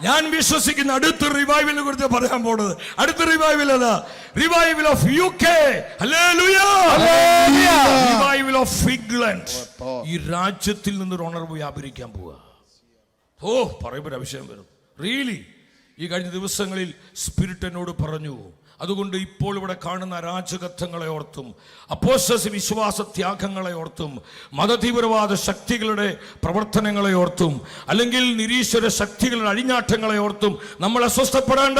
ഞാൻ വിശ്വസിക്കുന്ന അടുത്ത റിവൈവലിനെ കുറിച്ച് പറയാൻ പോണത്. അടുത്ത റിവൈവൽ അതാ revival of U K revival of England ഈ രാജ്യത്തിൽ നിന്നൊരു ഉണർവ് വ്യാപരിക്കാൻ പോവുക ഓ പറയുമ്പോൾ അഭിഷേകം വരും. റിയലി ഈ കഴിഞ്ഞ ദിവസങ്ങളിൽ സ്പിരിറ്റ് എന്നോട് പറഞ്ഞു അതുകൊണ്ട് ഇപ്പോൾ ഇവിടെ കാണുന്ന അരാജകത്വങ്ങളെ ഓർത്തും അപ്പോസ്റ്റസ് വിശ്വാസ ത്യാഗങ്ങളെ ഓർത്തും മതതീവ്രവാദ ശക്തികളുടെ പ്രവർത്തനങ്ങളെ ഓർത്തും അല്ലെങ്കിൽ നിരീശ്വര ശക്തികളുടെ അഴിഞ്ഞാട്ടങ്ങളെ ഓർത്തും നമ്മൾ അസ്വസ്ഥപ്പെടേണ്ട.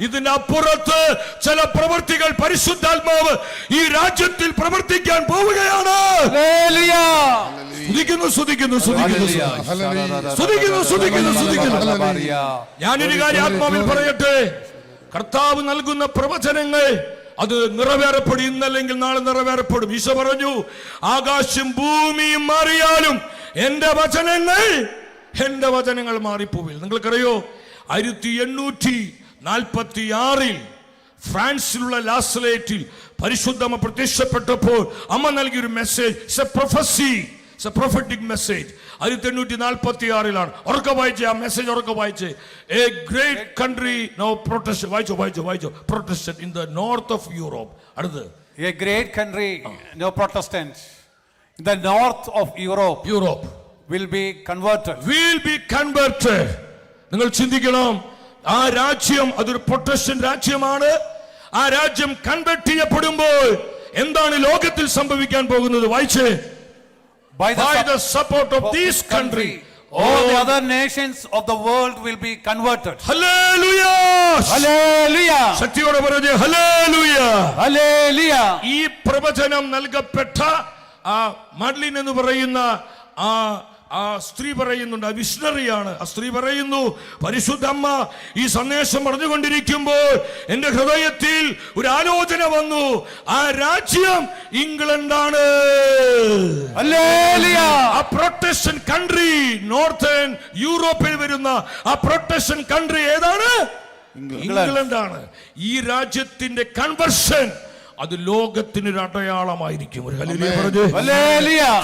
ഇതിനപ്പുറത്ത് അപ്പുറത്ത് ചില പ്രവൃത്തികൾ പരിശുദ്ധാത്മാവ് ഈ രാജ്യത്തിൽ പ്രവർത്തിക്കാൻ പോവുകയാണ്. സ്തുതിക്കുന്നു സ്തുതിക്കുന്നു സ്തുതിക്കുന്നു സ്തുതിക്കുന്നു സ്തുതിക്കുന്നു സ്തുതിക്കുന്നു. ഞാനൊരു കാര്യം ആത്മാവിൽ പറയട്ടെ. കർത്താവ് നൽകുന്ന പ്രവചനങ്ങൾ അത് നിറവേറപ്പെടും ഇന്നല്ലെങ്കിൽ നാളെ നിറവേറപ്പെടും. ഈശോ പറഞ്ഞു ആകാശം ഭൂമിയും മാറിയാലും എന്റെ വചനങ്ങൾ എന്റെ വചനങ്ങൾ മാറിപ്പോവില്ല. നിങ്ങൾക്കറിയോ ആയിരത്തി എണ്ണൂറ്റി നാൽപ്പത്തി ആറിൽ ഫ്രാൻസിലുള്ള ലാസ്ലേറ്റിൽ പരിശുദ്ധമ പ്രത്യക്ഷപ്പെട്ടപ്പോൾ അമ്മ നൽകിയൊരു മെസ്സേജ് പ്രൊഫസി പ്രൊഫറ്റിക് മെസ്സേജ് ആയിരത്തി എണ്ണൂറ്റി നാൽപ്പത്തി ആറിലാണ് ഉറക്കെ വായിച്ചേ ആ മെസ്സേജ് ഉറക്കെ വായിച്ചേ. A great country no protest വായിച്ചോ വായിച്ചോ വായിച്ചോ. Protest in the north of Europe അടുത്ത് a great country no protestant in the north of Europe Europe will be converted. Will be converted നിങ്ങൾ ചിന്തിക്കണം. ആ രാജ്യം അതൊരു പ്രൊട്ടസ്റ്റന്റ് രാജ്യമാണ്. ആ രാജ്യം കൺവേർട്ട് ചെയ്യപ്പെടുമ്പോൾ എന്താണ് ലോകത്തിൽ സംഭവിക്കാൻ പോകുന്നത്? വായിച്ചേ. By the, by su- the support of of this country all the other nations of the world will be converted. Hallelujah! Hallelujah! ശക്തിയോടെ പറഞ്ഞ് Hallelujah! Hallelujah! ഈ പ്രവചനം നൽകപ്പെട്ട ആ മഡ്ലിൻ എന്ന് പറയുന്ന ആ ആ സ്ത്രീ പറയുന്നുണ്ട് ആ വിഷ്ണറിയാണ്. ആ സ്ത്രീ പറയുന്നു പരിശുദ്ധമ്മ ഈ സന്ദേശം പറഞ്ഞുകൊണ്ടിരിക്കുമ്പോൾ എന്റെ ഹൃദയത്തിൽ ഒരു ആലോചന വന്നു. ആ രാജ്യം ഇംഗ്ലണ്ടാണ്! ആ പ്രൊട്ടക്ഷൻ കൺട്രി നോർത്തേൺ യൂറോപ്പിൽ വരുന്ന ആ പ്രൊട്ടക്ഷൻ കൺട്രി ഏതാണ്? ഇംഗ്ലണ്ടാണ്. ഈ രാജ്യത്തിന്റെ കൺവർഷൻ അത് അടയാളമായിരിക്കും ഒരു Hallelujah!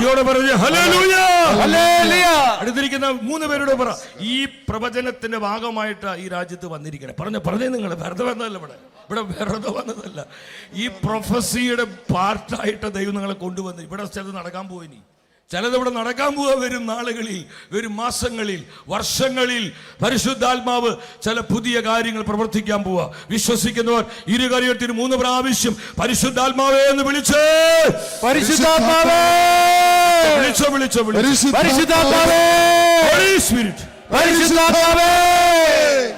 അടുത്തിരിക്കുന്ന മൂന്ന് പേരുടെ പറ. ഈ പ്രവചനത്തിന്റെ ഭാഗമായിട്ട് ഈ രാജ്യത്ത് വന്നിരിക്കണേ. പറഞ്ഞ പറഞ്ഞേ നിങ്ങൾ വെറുതെ വന്നതല്ല ഇവിടെ. ഇവിടെ വെറുതെ വന്നതല്ല. ഈ പ്രൊഫസിയുടെ പാർട്ടായിട്ട് ദൈവം നിങ്ങളെ കൊണ്ടുവന്നു. ഇവിടെ ചിലത് നടക്കാൻ പോയിനി ചിലത് ഇവിടെ നടക്കാൻ പോവാ വരും നാളുകളിൽ വരും മാസങ്ങളിൽ വർഷങ്ങളിൽ. പരിശുദ്ധാത്മാവ് ചില പുതിയ കാര്യങ്ങൾ പ്രവർത്തിക്കാൻ പോവുക വിശ്വസിക്കുന്നവർ ഇരു കാര്യത്തിന് മൂന്ന് പ്രാവശ്യം പരിശുദ്ധാത്മാവേ എന്ന് വിളിച്ച്. പരിശുദ്ധാത്മാവേ! വിളിച്ചോ വിളിച്ചോ വിളിച്ചോ. പരിശുദ്ധാത്മാവേ! Holy പരിശുദ്ധാത്മാവേ!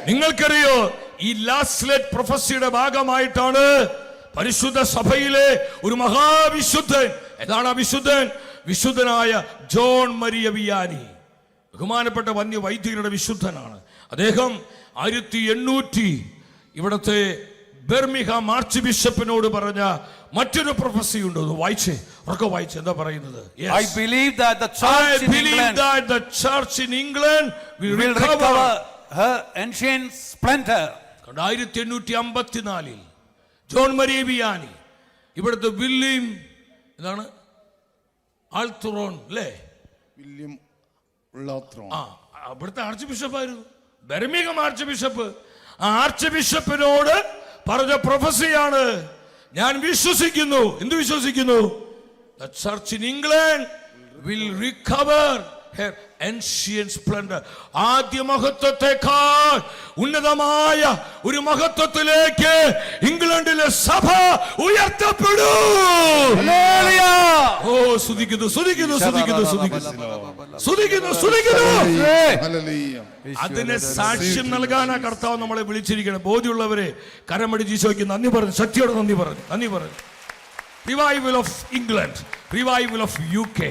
നിങ്ങൾക്കറിയോ ഈ ലാസ്ലെറ്റ് പ്രൊഫസിയുടെ ഭാഗമായിട്ടാണ് പരിശുദ്ധ സഭയിലെ ഒരു മഹാവിശുദ്ധൻ. ഏതാണ് ആ വിശുദ്ധൻ? വിശുദ്ധനായ ജോൺ മരിയ വിയാനി. ബഹുമാനപ്പെട്ട വന്യ വൈദികരുടെ വിശുദ്ധനാണ്. അദ്ദേഹം ആയിരത്തി എണ്ണൂറ്റി ഇവിടുത്തെ ബെർമിഹാം ആർച്ച് ബിഷപ്പിനോട് പറഞ്ഞ മറ്റൊരു പ്രൊഫസി ഉണ്ട്. വായിച്ചേ ഉറക്കെ വായിച്ചേ എന്താ പറയുന്നത്? I believe that her ancient splendor. ആയിരത്തി എണ്ണൂറ്റി അമ്പത്തിനാലിൽ ജോൺ മരിയ ബിയാനി ഇവിടുത്തെ വില്യം എന്താണ്? ആൾത്തുറോൺ അല്ലേ? വില്യം ആ അവിടുത്തെ ആർച്ച് ബിഷപ്പ് ആയിരുന്നു ബർമികം ആർച്ച് ബിഷപ്പ് ആ ആർച്ച് ബിഷപ്പിനോട് പറഞ്ഞ പ്രൊഫസിയാണ് ഞാൻ വിശ്വസിക്കുന്നു. എന്ത് വിശ്വസിക്കുന്നു? Church in England will recover her ancient splendor. ആദ്യ മഹത്വത്തെക്കാൾ ഉന്നതമായ ഒരു മഹത്വത്തിലേക്ക് ഇംഗ്ലണ്ടിലെ സഭ ഉയർത്തപ്പെടൂ. Hallelujah! ഓ സ്തുതിക്കുന്നു സ്തുതിക്കുന്നു സ്തുതിക്കുന്നു സ്തുതിക്കുന്നു. സ്തുതിക്കുന്നു സ്തുതിക്കുന്നു. ഹല്ലേലൂയ. അതിന് സാക്ഷ്യം നൽകാനാ കർത്താവ് നമ്മളെ വിളിച്ചിരിക്കണം. ബോധ്യമുള്ളവരെ കരമടി ജീശോയ്ക്ക് നന്ദി പറഞ്ഞു ശക്തിയോടെ നന്ദി പറഞ്ഞു നന്ദി പറഞ്ഞു. Revival of England revival of U K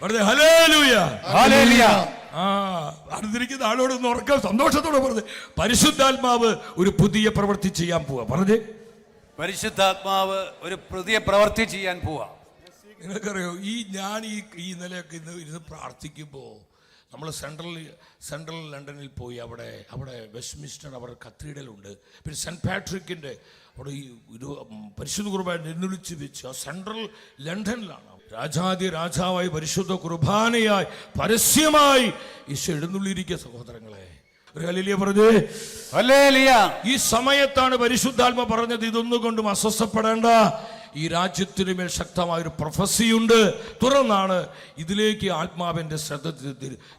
പറഞ്ഞേ ഹല്ലേലൂയ. Hallelujah! ആ അടുത്തിരിക്കുന്ന ആളോട് ഒന്ന് ഉറക്കം സന്തോഷത്തോടെ പറഞ്ഞു പരിശുദ്ധാത്മാവ് ഒരു പുതിയ പ്രവൃത്തി ചെയ്യാൻ പോവാ. പറഞ്ഞു. പരിശുദ്ധാത്മാവ് ഒരു പുതിയ പ്രവൃത്തി ചെയ്യാൻ പോവാ. നിങ്ങൾക്കറിയോ ഈ ഞാൻ ഈ ഈ ഇന്നലെയൊക്കെ ഇന്ന് ഇരുന്ന് പ്രാർത്ഥിക്കുമ്പോൾ നമ്മൾ സെൻട്രൽ സെൻട്രൽ ലണ്ടനിൽ പോയി അവിടെ അവിടെ വെസ്റ്റ്മിസ്റ്റർ അവർ കത്തീഡലുണ്ട് പിന്നെ സെന്റ് പാട്രിക്കിന്റെ അവിടെ ഈ ഒരു പരിശുദ്ധ കുർബാന നിർമ്മിച്ച് വെച്ച് ആ സെൻട്രൽ ലണ്ടനിലാണ് രാജാതി രാജാവായി പരിശുദ്ധ കുർബാനയായി പരസ്യമായി ഈശോ എഴുന്നള്ളിയിരിക്കുക സഹോദരങ്ങളെ പറഞ്ഞേ. ഈ സമയത്താണ് പരിശുദ്ധാത്മ പറഞ്ഞത് ഇതൊന്നും കൊണ്ടും അസ്വസ്ഥപ്പെടേണ്ട ഈ രാജ്യത്തിന് മേൽ ശക്തമായ ഒരു പ്രൊഫസിയുണ്ട് തുറന്നാണ് ഇതിലേക്ക് ആത്മാവിന്റെ ശ്രദ്ധ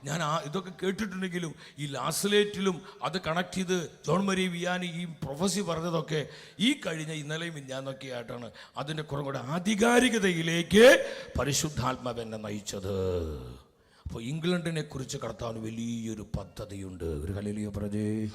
ഞാൻ ആ ഇതൊക്കെ കേട്ടിട്ടുണ്ടെങ്കിലും ഈ ലാസ്ലേറ്റിലും അത് കണക്ട് ചെയ്ത് ജോൺ മരി വിയാനി ഈ പ്രൊഫസി പറഞ്ഞതൊക്കെ ഈ കഴിഞ്ഞ ഇന്നലെയും ഞാനൊക്കെ ആയിട്ടാണ് അതിന്റെ കുറേ കൂടെ ആധികാരികതയിലേക്ക് പരിശുദ്ധാത്മാവ് എന്നെ നയിച്ചത്. അപ്പോൾ ഇംഗ്ലണ്ടിനെ കുറിച്ച് കടത്താൻ വലിയൊരു പദ്ധതിയുണ്ട്. ഒരു കലയിലിയ പ്രജേ.